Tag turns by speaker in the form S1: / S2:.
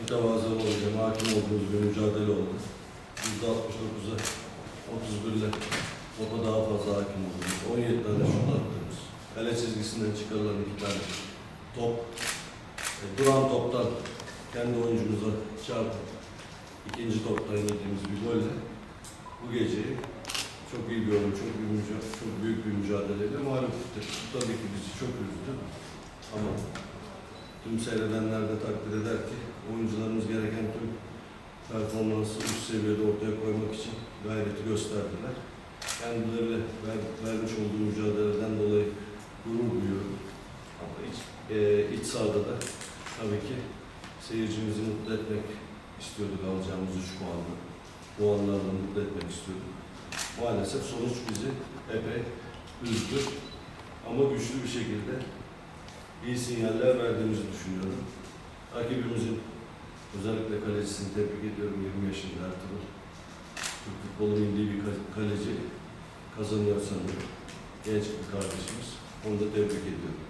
S1: mütevazı olacağım. Hakim olduğumuz bir mücadele oldu. %69'a 31 ile topa daha fazla hakim olduk. 17 tane şut attığımız. Kale çizgisinden çıkarılan iki tane top. E, duran toptan kendi oyuncumuza çarpıp ikinci toptan yediğimiz bir golle bu geceyi çok iyi oyun, çok, müca- çok büyük bir mücadeleyle mağlup ettik. Tabii ki bizi çok üzdü. Ama tüm seyredenler de takdir eder ki performansı üst seviyede ortaya koymak için gayreti gösterdiler. Kendileriyle ver, vermiş olduğu mücadeleden dolayı gurur duyuyorum. Ama iç, e, iç sahada da tabii ki seyircimizi mutlu etmek istiyorduk alacağımız 3 puanla. Puanlarla mutlu etmek istiyorduk. Maalesef sonuç bizi epey üzdü. Ama güçlü bir şekilde iyi sinyaller verdiğimizi düşünüyorum. Rakibimizin özellikle kalecisini tebrik ediyorum. 20 yaşında Ertuğrul. Türk futbolu milli bir ka- kaleci kazanıyor sanırım. Genç bir kardeşimiz. Onu da tebrik ediyorum.